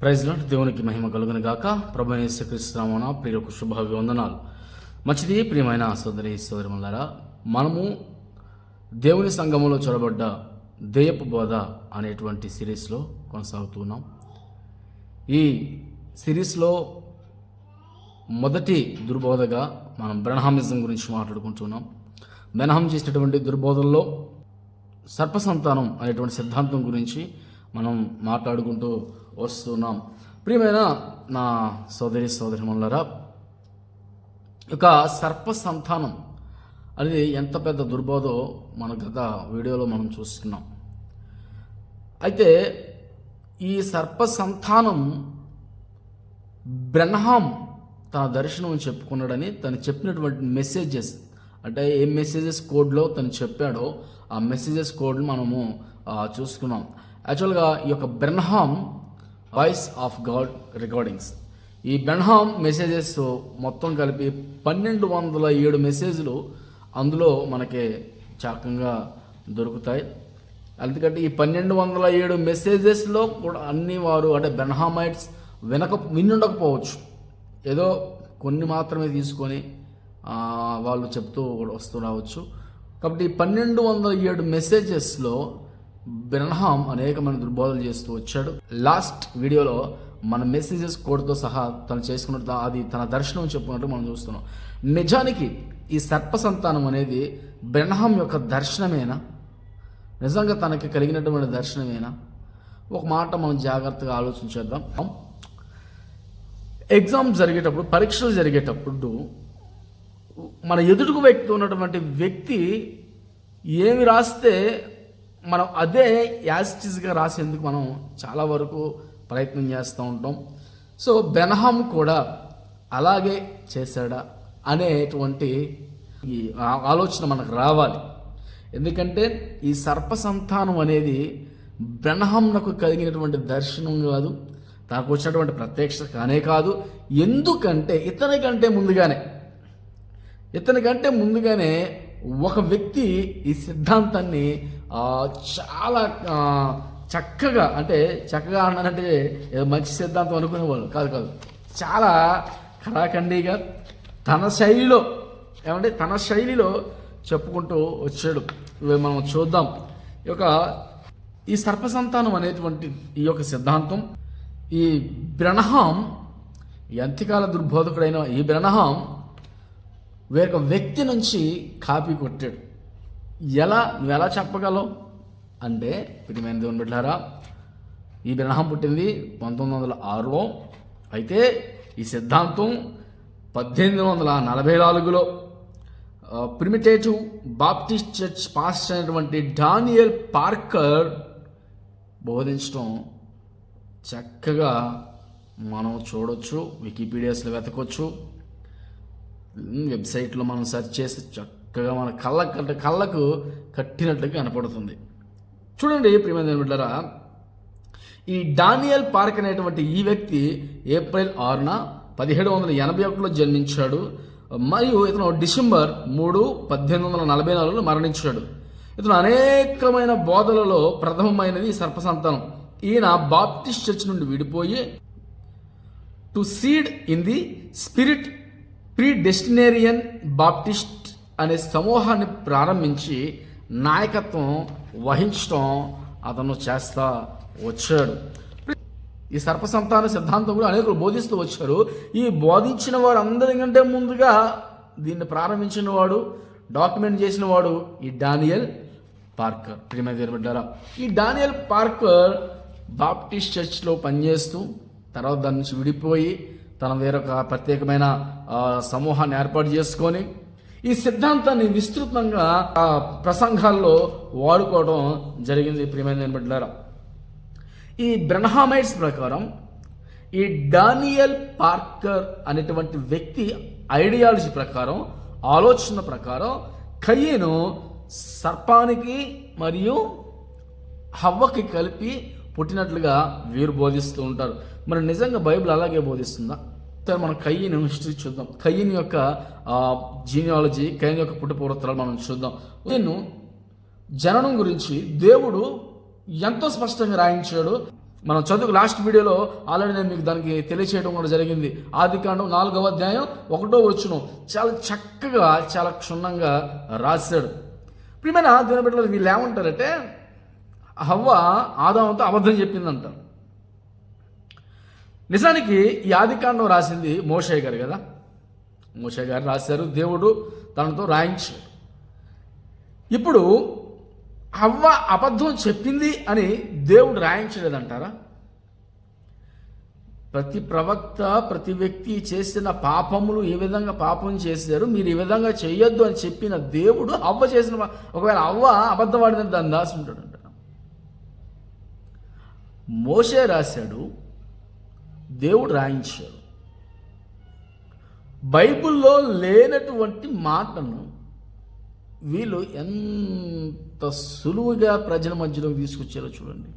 ప్రైజ్లో దేవునికి మహిమ కలుగును గాక. ప్రభు యేసుక్రీస్తునామన ప్రియులకు శుభాభివందనాలు. మంచిది ప్రియమైన సోదరి సోదరిమల్లారా మనము దేవుని సంఘములో చొరబడ్డ దేయపు బోధ అనేటువంటి సిరీస్లో కొనసాగుతున్నాం ఈ సిరీస్లో మొదటి దుర్బోధగా మనం బ్రహ్మామిజం గురించి మాట్లాడుకుంటున్నాం బెనహం చేసినటువంటి దుర్బోధల్లో సర్పసంతానం అనేటువంటి సిద్ధాంతం గురించి మనం మాట్లాడుకుంటూ వస్తున్నాం. ప్రియమైన నా సోదరి సోదరిమణులరా ఇక సర్ప సంతానం అనేది ఎంత పెద్ద దుర్బోధో మన గత వీడియోలో మనం చూస్తున్నాం. అయితే ఈ సర్ప సంతానం బ్రహ్మం తన దర్శనం చెప్పుకున్నాడని తను చెప్పినటువంటి మెసేజెస్ అంటే ఏ మెసేజెస్ కోడ్లో తను చెప్పాడో ఆ మెసేజెస్ కోడ్ మనము చూసుకున్నాం యాక్చువల్గా ఈ యొక్క Branham voice of God recordings ఈ బెన్హామ్ మెసేజెస్ మొత్తం కలిపి పన్నెండు వందల ఏడు మెసేజ్లు అందులో మనకి చక్కగా దొరుకుతాయి. ఎందుకంటే ఈ పన్నెండు వందల ఏడు మెసేజెస్లో కూడా అన్ని వారు అంటే బెన్హామైట్స్ వినక వినుండకపోవచ్చు. ఏదో కొన్ని మాత్రమే తీసుకొని వాళ్ళు చెప్తూ కూడా వస్తూ రావచ్చు. కాబట్టి ఈ పన్నెండు వందల ఏడు మెసేజెస్లో బ్రహ్మాం అనేకమైన దుర్బోధలు చేస్తూ వచ్చాడు. లాస్ట్ వీడియోలో మన మెసేజెస్ కోడ్తో సహా తను చేసుకున్నట్టు అది తన దర్శనం చెప్పుకున్నట్టు మనం చూస్తున్నాం. నిజానికి ఈ సర్ప సంతానం అనేది బ్రహ్మం యొక్క దర్శనమేనా? నిజంగా తనకి కలిగినటువంటి దర్శనమేనా? ఒక మాట మనం జాగ్రత్తగా ఆలోచించేద్దాం ఎగ్జామ్ జరిగేటప్పుడు పరీక్షలు జరిగేటప్పుడు మన ఎదుటికు వ్యక్తి ఉన్నటువంటి వ్యక్తి ఏమి రాస్తే మనం అదే యాజిటీస్గా రాసేందుకు మనం చాలా వరకు ప్రయత్నం చేస్తూ ఉంటాం. సో బెనహం కూడా అలాగే చేశాడా అనేటువంటి ఈ ఆలోచన మనకు రావాలి. ఎందుకంటే ఈ సర్ప సంతానం అనేది బ్రహ్మకు కలిగినటువంటి దర్శనం కాదు తనకు వచ్చినటువంటి ప్రత్యక్ష కానే కాదు. ఎందుకంటే ఇతని కంటే ముందుగానే ఇతని కంటే ముందుగానే ఒక వ్యక్తి ఈ సిద్ధాంతాన్ని చాలా చక్కగా అంటే చక్కగా అన్నానంటే ఏదో మంచి సిద్ధాంతం అనుకునేవాళ్ళు కాదు కాదు. చాలా కళాఖండిగా తన శైలిలో ఏమంటే తన శైలిలో చెప్పుకుంటూ వచ్చాడు. ఇవి మనం చూద్దాం. ఈ యొక్క ఈ సర్పసంతానం అనేటువంటి ఈ యొక్క సిద్ధాంతం ఈ బ్రణహాం ఈ దుర్బోధకుడైన ఈ బ్రణహాం వేరొక వ్యక్తి నుంచి కాపీ కొట్టాడు. ఎలా నువ్వు ఎలా చెప్పగలవు? అంటే ప్రియమైన దేవుని బిడ్డారా ఈ బ్రహ్మం పుట్టింది పంతొమ్మిది వందల ఆరులో. అయితే ఈ సిద్ధాంతం పద్దెనిమిది వందల నలభై నాలుగులో ప్రిమిటేటివ్ బాప్టిస్ట్ చర్చ్ పాస్ అయినటువంటి డానియల్ పార్కర్ బోధించడం చక్కగా మనం చూడొచ్చు వికీపీడియాస్లో వెతకొచ్చు. వెబ్సైట్లో మనం సెర్చ్ చేసి చక్కగా మన కళ్ళ కట్ట కళ్ళకు కట్టినట్లుగా కనపడుతుంది. చూడండి ప్రియమైన బిడ్డరా ఈ డానియల్ పార్క్ అనేటువంటి ఈ వ్యక్తి ఏప్రిల్ ఆరున పదిహేడు వందల ఎనభై ఒకటిలో జన్మించాడు. మరియు ఇతను డిసెంబర్ మూడు పద్దెనిమిది వందల నలభై నాలుగులో మరణించాడు. ఇతను అనేకమైన బోధలలో ప్రథమమైనది సర్పసంతానం. ఈయన బాప్టిస్ట్ చర్చ్ నుండి విడిపోయి two seed in the spirit predestinarian Baptist అనే సమూహాన్ని ప్రారంభించి నాయకత్వం వహించడం అతను చేస్తా వచ్చాడు. ఈ సర్పసంతాన సిద్ధాంతం కూడా అనేకులు బోధిస్తూ వచ్చారు. ఈ బోధించిన వారు అందరికంటే ముందుగా దీన్ని ప్రారంభించిన వాడు డాక్యుమెంట్ చేసిన వాడు ఈ డానియల్ పార్కర్. ప్రియమైన దేవుని ఈ డానియల్ పార్కర్ బాప్టిస్ట్ చర్చ్లో పనిచేస్తూ తర్వాత దాని నుంచి విడిపోయి తన వేరొక ప్రత్యేకమైన సమూహాన్ని ఏర్పాటు చేసుకొని ఈ సిద్ధాంతాన్ని విస్తృతంగా ఆ, ప్రసంగాల్లో వాడుకోవడం జరిగింది ప్రియమైన బిడ్డారా ఈ బ్రహ్మామైట్స్ ప్రకారం ఈ డానియల్ పార్కర్ అనేటువంటి వ్యక్తి ఐడియాలజీ ప్రకారం ఆలోచన ప్రకారం కయ్యను సర్పానికి మరియు హవ్వకి కలిపి పుట్టినట్లుగా వీరు బోధిస్తూ ఉంటారు. మరి నిజంగా బైబిల్ అలాగే బోధిస్తుందా? సరే మనం కయ్యను హిస్టరీ చూద్దాం. కయ్యని యొక్క జీనియాలజీ కయ్యన్ యొక్క పుట్టుపూర్వతరాలు మనం చూద్దాం. నేను జననం గురించి దేవుడు ఎంతో స్పష్టంగా రాయించాడు. మనం చదువు లాస్ట్ వీడియోలో ఆల్రెడీ నేను మీకు దానికి తెలియచేయడం కూడా జరిగింది. ఆది కాండం నాలుగవ అధ్యాయం ఒకటో వచ్చును చాలా చక్కగా చాలా క్షుణ్ణంగా రాశాడు. ప్రియమైన దీని బిడ్డలు వీళ్ళు ఏమంటారంటే హవ్వ ఆదామంతో అబద్ధం చెప్పిందంటారు నిజానికి ఈ ఆదికాండం రాసింది మోషయ్య గారు కదా? మోషయ్య గారు రాశారు దేవుడు తనతో రాయించాడు. ఇప్పుడు హవ్వ అబద్ధం చెప్పింది అని దేవుడు రాయించలేదంటారా? ప్రతి ప్రవక్త ప్రతి వ్యక్తి చేసిన పాపములు ఏ విధంగా పాపం చేశారు మీరు ఈ విధంగా చేయొద్దు అని చెప్పిన దేవుడు అవ్వ చేసిన ఒకవేళ అవ్వ అబద్ధవాడిదని దాన్ని దాసి ఉంటాడు అంట మోసే రాశాడు దేవుడు రాయించాడు. బైబిల్లో లేనటువంటి మాటను వీళ్ళు ఎంత సులువుగా ప్రజల మధ్యలో తీసుకొచ్చారో చూడండి.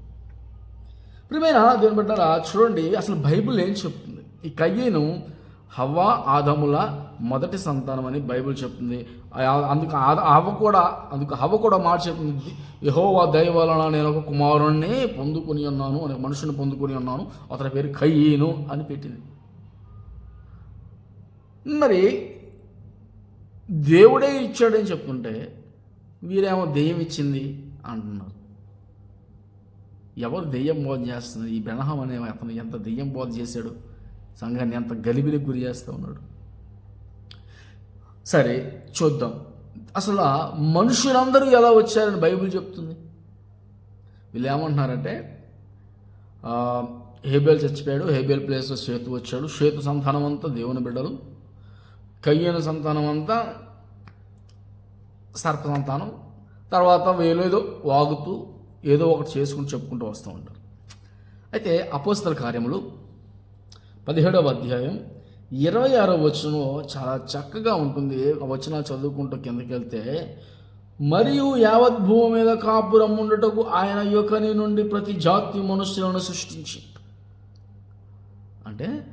ప్రియమైన దేని బిడ్డరా చూడండి అసలు బైబిల్ ఏం చెప్తుంది? ఈ కయ్యను హవ్వ ఆదముల మొదటి సంతానం అని బైబిల్ చెప్తుంది. ఆ- అందుకు అవ కూడా అందుకు హవ కూడా మాట చెప్తుంది. యహోవా దయ వలన నేను ఒక కుమారుణ్ణి పొందుకుని ఉన్నాను అనే మనుషుని పొందుకుని ఉన్నాను. అతని పేరు కయ్యను అని పెట్టింది. మరి దేవుడే ఇచ్చాడని చెప్తుంటే వీరేమో దెయ్యం ఇచ్చింది అంటున్నారు. ఎవరు దెయ్యం బోధ చేస్తున్నారు ఈ బెనహం అనే అతను ఎంత దెయ్యం బోధ చేశాడు? సంఘాన్ని ఎంత గలిబిలికి గురి చేస్తూ ఉన్నాడు? సరే చూద్దాం. అసలు మనుషులందరూ ఎలా వచ్చారని బైబిల్ చెప్తుంది? వీళ్ళు ఏమంటున్నారంటే హేబేల్ చచ్చిపోయాడు హేబేల్ ప్లేస్లో సేతు వచ్చాడు. సేతు సంతానం అంతా దేవుని బిడ్డలు. కయ్యన సంతానం అంతా సర్ప సంతానం. తర్వాత ఏదో వాగుతూ ఏదో ఒకటి చేసుకుని చెప్పుకుంటూ వస్తూ ఉంటారు. అయితే అపోస్తల కార్యములు పదిహేడవ అధ్యాయం ఇరవై ఆరో వచనం చాలా చక్కగా ఉంటుంది. ఆ వచనాలు చదువుకుంటూ కిందకి వెళ్తే మరియు యావత్ భూమి మీద కాపురం ఉండటకు ఆయన యొక్కని నుండి ప్రతి జాతి మనుషులను సృష్టించి. అంటే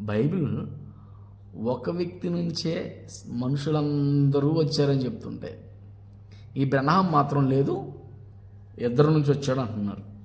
బైబిల్ ఒక వ్యక్తి నుంచే మనుషులందరూ వచ్చారని చెప్తుంటే ఈ బ్రహ్మ మాత్రం లేదు ఇద్దరు నుంచి వచ్చాడు అంటున్నారు.